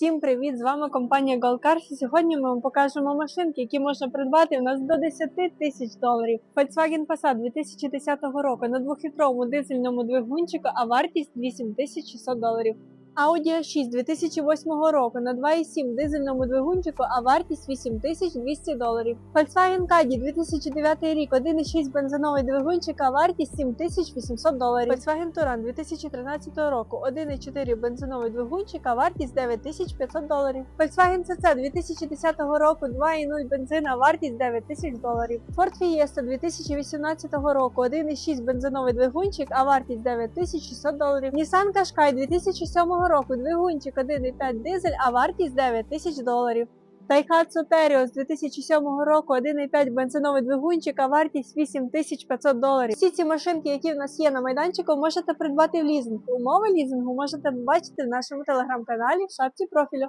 Всім привіт! З вами компанія. І Сьогодні ми вам покажемо машинки, які можна придбати у нас до 10 тисяч доларів. Volkswagen Passat 2010 року на 2-літровому дизельному двигунчику, а вартість 8600 доларів. Audi A6 2008 року на 2,7 дизельному двигунчику, а вартість 8200 доларів. Volkswagen Caddy 2009 рік 1,6 бензиновий двигунчик, а вартість 7800 доларів. Volkswagen Touran 2013 року 1,4 бензиновий двигунчик, а вартість 9500 доларів. Volkswagen CC 2010 року 2,0 бензин, а вартість 9000 доларів. Ford Fiesta 2018 року 1,6 бензиновий двигунчик, а вартість 9600 доларів. Nissan Qashqai 2007 року двигунчик 1,5 дизель, а вартість 9 тисяч доларів. Daihatsu Terios 2007 року 1,5 бензиновий двигунчик, а вартість 8500 доларів. Всі ці машинки, які в нас є на майданчику, можете придбати в лізинг. Умови лізингу можете побачити в нашому телеграм-каналі в шапці профілю.